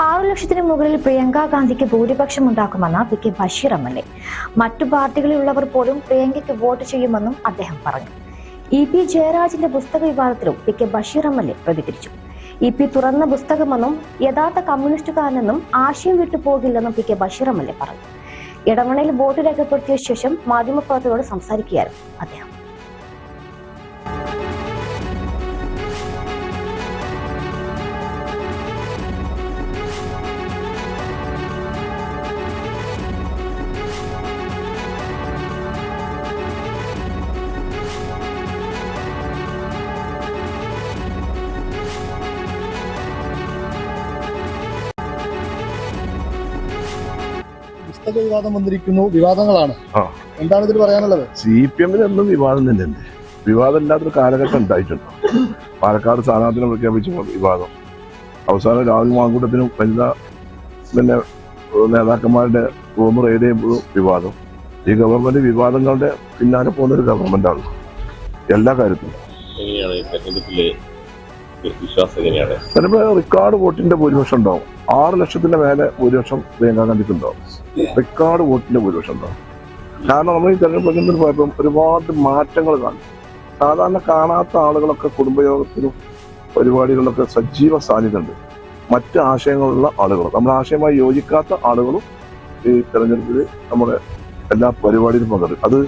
ആറു ലക്ഷത്തിന് മുകളിൽ പ്രിയങ്ക ഗാന്ധിക്ക് ഭൂരിപക്ഷം ഉണ്ടാക്കുമെന്ന് P K Basheer M L A. മറ്റു പാർട്ടികളിലുള്ളവർ പോലും പ്രിയങ്കയ്ക്ക് വോട്ട് ചെയ്യുമെന്നും അദ്ദേഹം പറഞ്ഞു. ഇ പി ജയരാജിന്റെ പുസ്തക വിവാദത്തിലും P K Basheer M L A പ്രതികരിച്ചു. ഇ പി തുറന്ന പുസ്തകമെന്നും യഥാർത്ഥ കമ്മ്യൂണിസ്റ്റുകാരനെന്നും ആശയം വിട്ടു പോകില്ലെന്നും P K Basheer M L A പറഞ്ഞു. ഇടമണയിൽ വോട്ട് രേഖപ്പെടുത്തിയ ശേഷം മാധ്യമപ്രവർത്തകരോട് സംസാരിക്കുകയായിരുന്നു അദ്ദേഹം. പുസ്തക വിവാദം വന്നിരിക്കുന്നു. വിവാദങ്ങളാണ്. എന്താണ് ഇതിൽ പറയാനുള്ളത്? സി പി എമ്മിന് എന്നും വിവാദം തന്നെയുണ്ട് വിവാദം ഇല്ലാത്തൊരു കാലഘട്ടം ഉണ്ടായിട്ടുണ്ട്? പാലക്കാട് സ്ഥാനാർത്ഥിനെ പ്രഖ്യാപിച്ച വിവാദം. അവസാനം രാഹുൽ മാങ്കൂട്ടത്തിനും വനിതാ പിന്നെ നേതാക്കന്മാരുടെ റൂം റെയ്ഡ് ചെയ്യുമ്പോഴും വിവാദം. ഈ ഗവൺമെന്റ് വിവാദങ്ങളുടെ പിന്നാലെ പോകുന്ന ഒരു ഗവൺമെന്റാണ് എല്ലാ കാര്യത്തിലും. വിശ്വാസം എങ്ങനെയാണ് ചിലപ്പോൾ റെക്കോർഡ് വോട്ടിന്റെ ഭൂരിപക്ഷം ഉണ്ടാവും. ആറ് ലക്ഷത്തിന്റെ മേലെ ഭൂരിപക്ഷം പ്രിയങ്കാ ഗാന്ധിക്ക് ഉണ്ടാവും റെക്കോർഡ് വോട്ടിന്റെ ഭൂരിപക്ഷം ഉണ്ടാവും. കാരണം നമ്മൾ ഈ തെരഞ്ഞെടുപ്പ് പോയപ്പോൾ ഒരുപാട് മാറ്റങ്ങൾ കാണും. സാധാരണ കാണാത്ത ആളുകളൊക്കെ കുടുംബയോഗത്തിനും പരിപാടികളിലൊക്കെ സജീവ സാന്നിധ്യമുണ്ട്. മറ്റ് ആശയങ്ങളുള്ള ആളുകൾ. നമ്മുടെ ആശയമായി യോജിക്കാത്ത ആളുകളും ഈ തെരഞ്ഞെടുപ്പിൽ നമ്മുടെ എല്ലാ പരിപാടിയിലും പങ്കെടുക്കും. അത്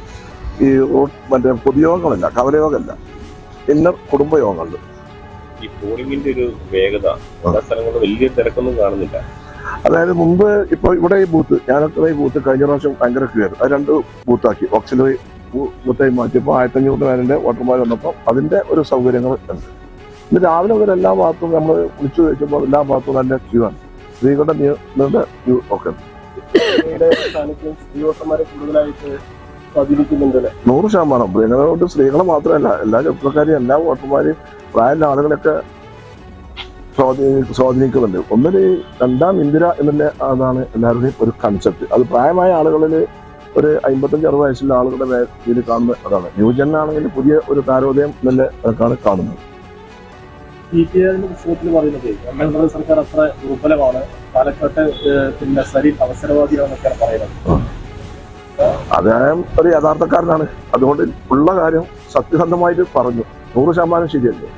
ഈ മറ്റേ പൊതുയോഗങ്ങളല്ല കവലയോഗമല്ല. ഇന്നർ കുടുംബയോഗങ്ങളിൽ ഈ പോളിംഗിന്റെ ഒരു വേഗത പല സ്ഥലങ്ങളിൽ വലിയ തിരക്കൊന്നും കാണുന്നില്ല. അതായത് മുമ്പ് ഇപ്പൊ ഇവിടെ ഈ ബൂത്ത് ഞാനൊക്കെ ഈ ബൂത്ത് കഴിഞ്ഞ പ്രാവശ്യം ഭയങ്കര ക്ലിയർ അത് രണ്ട് ബൂത്താക്കി ഓക്സിലറി ബൂത്തായി മാറ്റിയപ്പോൾ ആയിരത്തി അഞ്ഞൂറ് പേരുടെ വോട്ടർമാർ വന്നപ്പോൾ അതിന്റെ ഒരു സൗകര്യങ്ങൾ ഉണ്ട്. ഇന്ന് രാവിലെ മുതൽ എല്ലാ ഭാഗത്തും നമ്മൾ വിളിച്ചു ചോദിച്ചപ്പോൾ എല്ലാ ഭാഗത്തും നല്ല ക്യൂ ആണ്. സ്ത്രീകളുടെ ക്യൂ ഒക്കെ നൂറ് ശതമാനം. പ്രിയങ്കരോട് സ്ത്രീകളെ മാത്രമല്ല എല്ലാ ചെറുപ്പക്കാരെയും എല്ലാ വോട്ടർമാരെയും പ്രായമുള്ള ആളുകളൊക്കെ സ്വാധീനി സ്വാധീനിക്കുന്നുണ്ട്. ഒന്നിന് ഈ രണ്ടാം ഇന്ദിര എന്നുള്ള അതാണ് എല്ലാവരുടെയും ഒരു കൺസെപ്റ്റ് അത് പ്രായമായ ആളുകളിൽ ഒരു അമ്പത്തഞ്ച് അറുപത് വയസ്സുള്ള ആളുകളുടെ ഇതിൽ കാണുന്ന അതാണ്. യുവജനാണെങ്കിൽ ആണെങ്കിൽ പുതിയ ഒരു താരോദയം എന്നുള്ള നിലക്കാണ് കാണുന്നത്. സി പി ഐന്റെ പുസ്തകത്തിൽ പറയുന്നത് സർക്കാർ അത്ര ദുർബലമാണ്. പാലക്കാട്ട് പിന്നെ സരി അവസരവാദിയാണെന്നൊക്കെയാണ് പറയുന്നത്. അദ്ദേഹം ഒരു യഥാർത്ഥക്കാരനാണ്. അതുകൊണ്ട് ഉള്ള കാര്യം സത്യസന്ധമായിട്ട് പറഞ്ഞു. നൂറ് ശതമാനം ശരിയല്ലേ?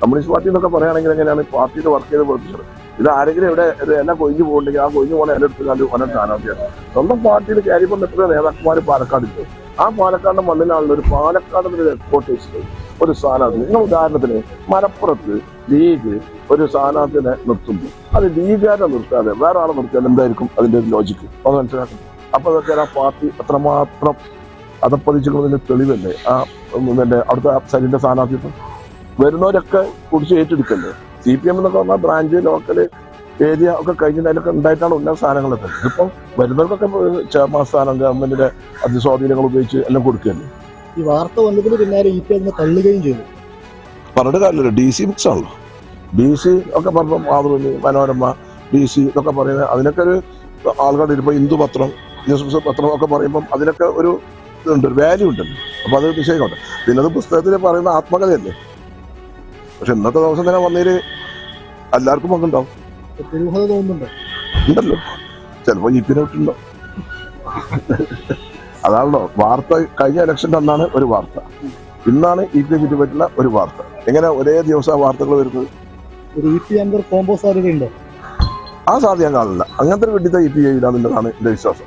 കമ്മ്യൂണിസ്റ്റ് പാർട്ടി എന്നൊക്കെ പറയുകയാണെങ്കിൽ എങ്ങനെയാണ്? പാർട്ടിയിൽ വർക്ക് ചെയ്ത് പ്രവർത്തിച്ചത് ഇത് ആരെങ്കിലും ഇവിടെ എന്നെ കൊഴിഞ്ഞു പോകുന്നുണ്ടെങ്കിൽ ആ കൊഴിഞ്ഞു ഇല അടുത്ത് കണ്ട് ഓനെ സ്ഥാനാർത്ഥിയാണ്. സ്വന്തം പാർട്ടിയിൽ ചെയ്യുന്ന എത്ര നേതാക്കന്മാർ പാലക്കാടില്ല? ആ പാലക്കാടിന്റെ മണ്ണിലാണല്ലോ ഒരു പാലക്കാട് ഒരു എക്സ്പോർട്ടേഴ്സ് ഒരു സ്ഥാനാർത്ഥി. നിങ്ങൾ ഉദാഹരണത്തിന് മലപ്പുറത്ത് ലീഗ് ഒരു സ്ഥാനാർത്ഥിനെ നിർത്തുന്നു. അത് ലീഗുകാരെ നിർത്താതെ വേറെ ആളെ നിർത്തിയാൽ എന്തായിരിക്കും അതിന്റെ ലോജിക്ക് അത് മനസ്സിലാക്കും അപ്പൊ അതൊക്കെ ആ പാർട്ടി അത്രമാത്രം അതപ്പതിച്ചിട്ടുള്ളതിന്റെ തെളിവല്ലേ? ആ പിന്നെ അവിടുത്തെ സരിന്റെ സ്ഥാനാർത്ഥിത്വം വരുന്നവരൊക്കെ കുടിച്ച് ഏറ്റെടുക്കല്ലേ? സി പി എം എന്നൊക്കെ പറഞ്ഞാൽ ബ്രാഞ്ച് ലോക്കൽ ഏരിയ ഒക്കെ കഴിഞ്ഞിട്ട് അതിലൊക്കെ ഉണ്ടായിട്ടാണ് ഉന്നത സ്ഥാനങ്ങളൊക്കെ ഇതിപ്പം വരുന്നവർക്കൊക്കെ ചെയർമാൻ സ്ഥാനം ഗവൺമെന്റിന്റെ അതിസ്വാധീനങ്ങൾ ഉപയോഗിച്ച് എല്ലാം കൊടുക്കുകയല്ലേ? ഈ വാർത്ത വന്നതിന് പിന്നാലെ ഇ പി അതിനെ തള്ളുകയും ചെയ്തു. പറഞ്ഞിട്ട് കാര്യമില്ല. ഡി സി ബുക്സ് ആണല്ലോ ഡി സി ഒക്കെ പറഞ്ഞ മാതൃഭൂമി മനോരമ ഡി സി ഇതൊക്കെ പറയുന്നത് അതിനൊക്കെ ഒരു ആളുകളുടെ ഇപ്പോൾ ഹിന്ദു പത്രം ന്യൂസ് പത്രം ഒക്കെ പറയുമ്പം അതിനൊക്കെ ഒരു ഇതുണ്ട് ഒരു വാല്യൂ ഉണ്ടല്ലോ. അപ്പോൾ അത് നിശ്ചയിക്കട്ടെ പിന്നെ അത് പുസ്തകത്തിൽ പറയുന്ന ആത്മകഥയല്ലേ? പക്ഷെ ഇന്നത്തെ ദിവസം തന്നെ വന്നതിൽ എല്ലാവർക്കും പങ്കുണ്ടാവും. ഉണ്ടല്ലോ. ചിലപ്പോൾ ഈ പിന്നെ വിട്ടുണ്ടോ അതാണല്ലോ. വാർത്ത കഴിഞ്ഞ ഇലക്ഷന്റെ അന്നാണ് ഒരു വാർത്ത. ഇന്നാണ് ഇ പി ചുറ്റി പറ്റുന്ന ഒരു വാർത്ത. എങ്ങനെ ഒരേ ദിവസം വാർത്തകൾ വരുന്നത്? കോംബോ സാധ്യതയുണ്ടോ? ആ സാധ്യത ഞാൻ കാണില്ല അങ്ങനത്തെ ഒരു വെട്ടിത്ത ഇ പി ചെയ്യില്ലെന്നുള്ളതാണ് എന്റെ വിശ്വാസം.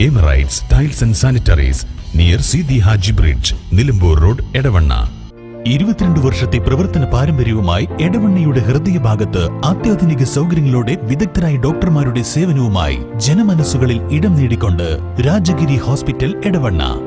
emirates tiles and sanitaries near Sidi Haji bridge Nilambur road Edavanna ഇരുപത്തിരണ്ട് വർഷത്തെ പ്രവർത്തന പാരമ്പര്യവുമായി എടവണ്ണയുടെ ഹൃദയഭാഗത്ത് അത്യാധുനിക സൗകര്യങ്ങളോടെ വിദഗ്ധരായ ഡോക്ടർമാരുടെ സേവനവുമായി ജനമനസ്സുകളിൽ ഇടം നേടിക്കൊണ്ട് രാജഗിരി ഹോസ്പിറ്റൽ എടവണ്ണ.